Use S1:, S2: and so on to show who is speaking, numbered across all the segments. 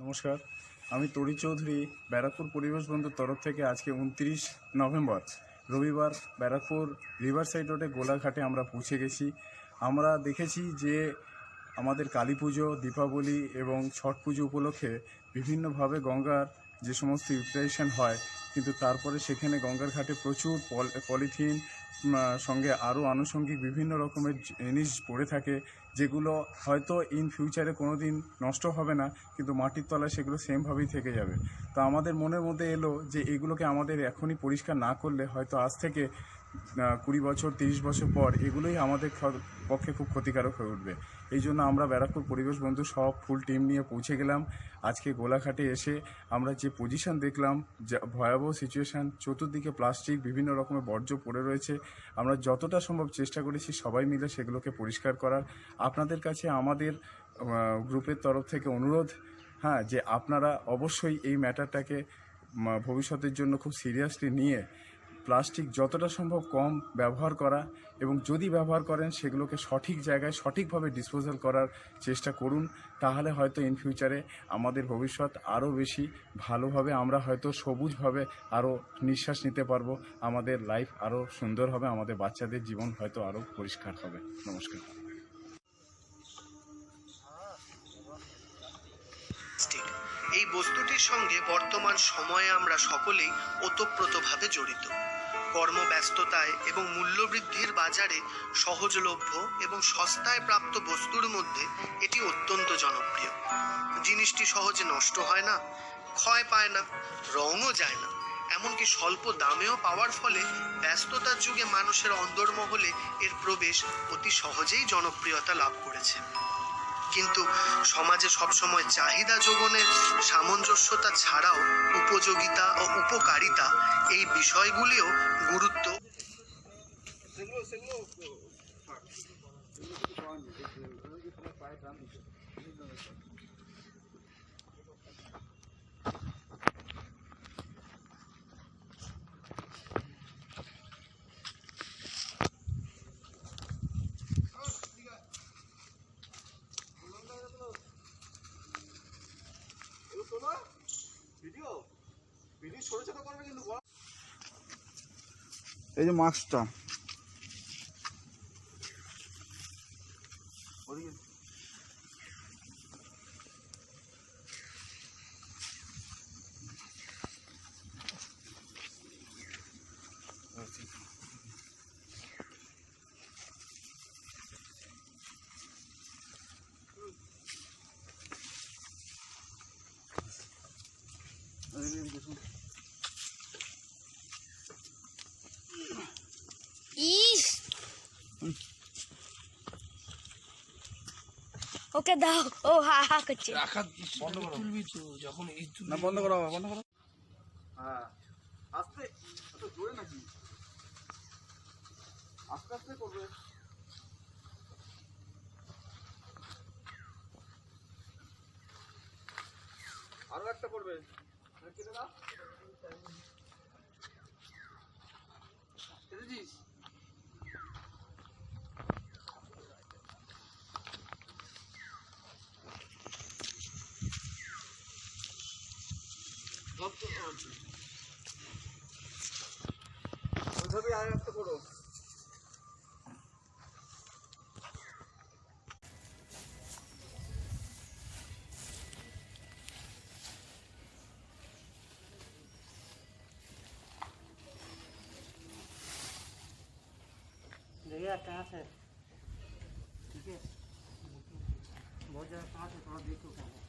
S1: নমস্কার, আমি তরি চৌধুরী, ব্যারাকপুর পরিবেশ বন্ধুর তরফ থেকে আজকে উনত্রিশ নভেম্বর, রবিবার ব্যারাকপুর রিভার সাইড রোডে গোলাঘাটে আমরা পৌঁছে গেছি। আমরা দেখেছি যে আমাদের কালী পুজো, দীপাবলি এবং ছট পুজো উপলক্ষে বিভিন্নভাবে গঙ্গার যে সমস্ত ইউটিলাইজেশন হয়, কিন্তু তারপরে সেখানে গঙ্গার ঘাটে প্রচুর পল- পলিথিন সঙ্গে আরও আনুষঙ্গিক বিভিন্ন রকমের জিনিস পড়ে থাকে, যেগুলো হয়তো ইন ফিউচারে কোনো দিন নষ্ট হবে না, কিন্তু মাটির তলায় সেগুলো সেমভাবেই থেকে যাবে। তা আমাদের মনের মধ্যে এলো যে এগুলোকে আমাদের এখনই পরিষ্কার না করলে হয়তো আজ থেকে কুড়ি বছর, তিরিশ বছর পর এগুলোই আমাদের পক্ষে খুব ক্ষতিকারক হয়ে উঠবে। এই জন্য আমরা ব্যারাকপুর পরিবেশ বন্ধু সব ফুল টিম নিয়ে পৌঁছে গেলাম। আজকে গোলাঘাটে এসে আমরা যে পজিশন দেখলাম, যা ভয়াবহ সিচুয়েশান চতুর্দিকে প্লাস্টিক বিভিন্ন রকমের বর্জ্য পড়ে রয়েছে। আমরা যতটা সম্ভব চেষ্টা করেছি সবাই মিলে সেগুলোকে পরিষ্কার করার। আপনাদের কাছে আমাদের গ্রুপের তরফ থেকে অনুরোধ হ্যাঁ যে আপনারা অবশ্যই এই ম্যাটারটাকে ভবিষ্যতের জন্য খুব সিরিয়াসলি নিয়ে প্লাস্টিক যতটা সম্ভব কম ব্যবহার করা এবং যদি ব্যবহার করেন, সেগুলোকে সঠিক জায়গায় সঠিকভাবে ডিসপোজাল করার চেষ্টা করুন, তাহলে হয়তো ইন ফিউচারে আমাদের ভবিষ্যৎ আরও বেশি ভালোভাবে আমরা হয়তো সবুজভাবে আরও নিঃশ্বাস নিতে পারব, আমাদের লাইফ আরও সুন্দর হবে, আমাদের বাচ্চাদের জীবন হয়তো আরও পরিষ্কার হবে। নমস্কার।
S2: এই বস্তুটির সঙ্গে বর্তমান সময়ে আমরা সকলেই ওতপ্রোতভাবে জড়িত। কর্মব্যস্ততায় এবং মূল্যবৃদ্ধির বাজারে সহজলভ্য এবং সস্তায় প্রাপ্ত বস্তুর মধ্যে এটি অত্যন্ত জনপ্রিয়। জিনিসটি সহজে নষ্ট হয় না, ক্ষয় পায় না, রঙও যায় না। এমনকি স্বল্প দামেও পাওয়ার ফলে ব্যস্ততার যুগে মানুষের অন্দরমহলে এর প্রবেশ অতি সহজেই জনপ্রিয়তা লাভ করেছে। কিন্তু সমাজে সবসময় চাহিদা যোগানের সামঞ্জস্যতা ছাড়াও উপযোগিতা ও উপকারিতা এই বিষয়গুলিও গুরুত্ব।
S3: এই যে মাস্কটা।
S4: ইস ওকে দাও। ও হা হা করছে।
S5: রাখা বন্ধ করো। তুলবি তো যখন এই তুলবি
S3: না বন্ধ করো বন্ধ করো। হ্যাঁ। আস্তে এত জোরে নাকি? আস্তে আস্তে করবে। আরও একটা করবে। কেটে कब तो आ
S6: है कहाँ से ठीक है। बहुत ज़्यादा कहाँ से थोड़ा देखो कहाँ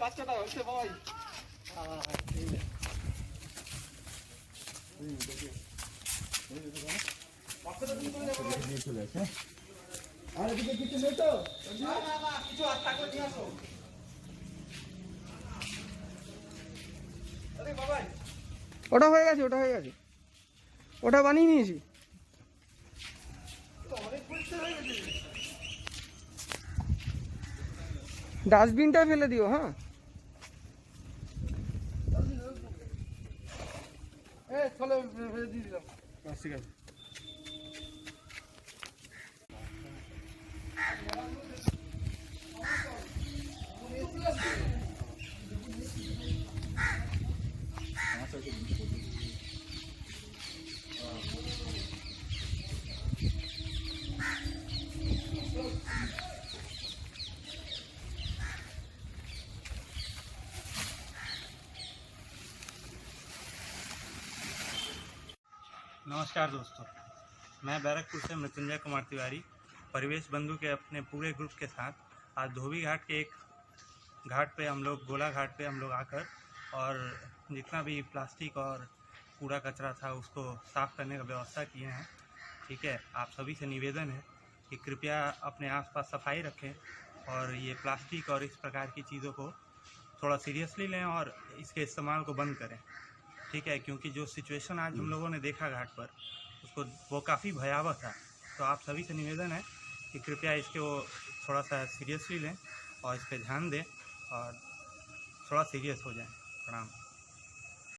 S3: বাচ্চাটা হচ্ছে ভাই
S5: ওটা হয়ে গেছে ওটা হয়ে গেছে। ওটা বানিয়ে নিয়েছি। ডাস্টবিনটা ফেলে দিও হ্যাঁ? এ চলে ফেলে দিয়ে দিলাম
S3: ঠিক
S7: नमस्कार दोस्तों, मैं बैरकपुर से मृत्युंजय कुमार तिवारी, परिवेश बंधु के अपने पूरे ग्रुप के साथ आज धोबी घाट के एक घाट पे हम लोग, गोला घाट पे हम लोग आकर और जितना भी प्लास्टिक और कूड़ा कचरा था उसको साफ़ करने का व्यवस्था किए हैं। ठीक है, आप सभी से निवेदन है कि कृपया अपने आसपास सफ़ाई रखें और ये प्लास्टिक और इस प्रकार की चीज़ों को थोड़ा सीरियसली लें और इसके इस्तेमाल को बंद करें। ठीक है क्योंकि जो सिचुएशन आज हम लोगों ने देखा घाट पर उसको वो काफ़ी भयावह था। तो आप सभी से निवेदन है कि कृपया इसके वो थोड़ा सा सीरियसली लें और इस पर ध्यान दें और थोड़ा सीरियस हो जाए। प्रणाम।